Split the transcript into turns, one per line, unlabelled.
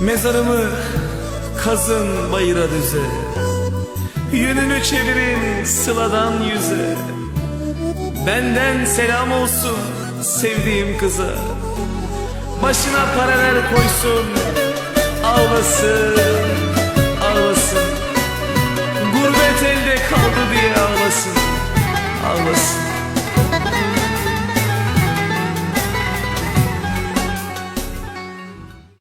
Mezarımı kazın bayıra düze. Yönünü çevirin sıladan yüze. Benden selam olsun sevdiğim kıza. Başına paralel koysun Ağlasın, Ağlasın.